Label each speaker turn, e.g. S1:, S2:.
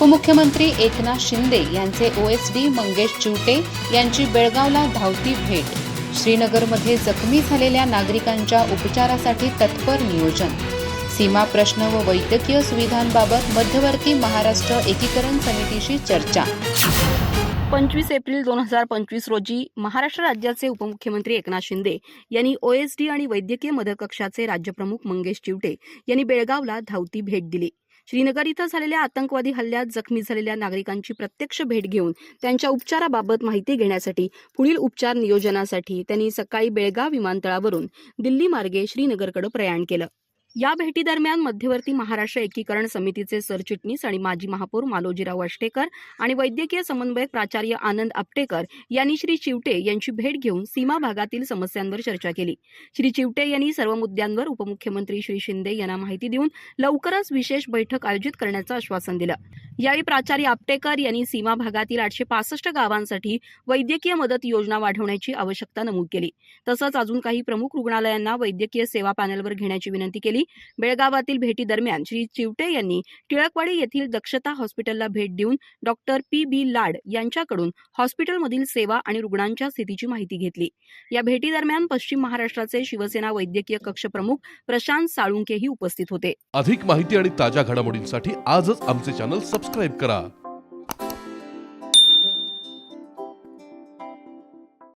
S1: उपमुख्यमंत्री एकनाथ शिंदे यांचे ओएसडी मंगेश चिवटे यांची बेळगावला धावती भेट. श्रीनगरमध्ये जखमी झालेल्या नागरिकांच्या उपचारासाठी तत्पर नियोजन. सीमा प्रश्न व वैद्यकीय सुविधांबाबत मध्यवर्ती महाराष्ट्र एकीकरण समितीशी चर्चा.
S2: पंचवीस एप्रिल दोन हजार पंचवीस रोजी महाराष्ट्र राज्याचे उपमुख्यमंत्री एकनाथ शिंदे यांनी ओएसडी आणि वैद्यकीय मदत कक्षाचे राज्यप्रमुख मंगेश चिवटे यांनी बेळगावला धावती भेट दिली. श्रीनगर इथं झालेल्या आतंकवादी हल्ल्यात जखमी झालेल्या नागरिकांची प्रत्यक्ष भेट घेऊन त्यांच्या उपचाराबाबत माहिती घेण्यासाठी पुढील उपचार नियोजनासाठी त्यांनी सकाळी बेळगाव विमानतळावरून दिल्ली मार्गे श्रीनगरकडे प्रयाण केलं. या भेटीदरम्यान मध्यवर्ती महाराष्ट्र एकीकरण समितीचे सरचिटणीस आणि माजी महापौर मालोजीराव अष्टेकर आणि वैद्यकीय समन्वयक प्राचार्य आनंद आपटेकर यांनी श्री चिवटे यांची भेट घेऊन सीमा भागातील समस्यांवर चर्चा केली. श्री चिवटे यांनी सर्व मुद्द्यांवर उपमुख्यमंत्री श्री शिंदे यांना माहिती देऊन लवकरच विशेष बैठक आयोजित करण्याचं आश्वासन दिलं. यावेळी प्राचार्य आपटेकर यांनी सीमा भागातील आठशे पासष्ट गावांसाठी वैद्यकीय मदत योजना वाढवण्याची आवश्यकता नमूद केली. तसंच अजून काही प्रमुख रुग्णालयांना वैद्यकीय सेवा पॅनलवर घेण्याची विनंती केली. बेळगावातील भेटीदरम्यान श्री चिवटे यांनी टिळकवाडी येथील दक्षता हॉस्पिटलला भेट देऊन डॉक्टर पी बी लाड यांच्याकडून हॉस्पिटलमधील सेवा आणि रुग्णांच्या स्थितीची माहिती घेतली. या भेटीदरम्यान पश्चिम महाराष्ट्राचे शिवसेना वैद्यकीय कक्ष प्रमुख प्रशांत साळुंकेही उपस्थित होते.
S3: अधिक माहिती आणि ताज्या घडामोडींसाठी आजच आमचे चॅनल सबस्क्राईब करा.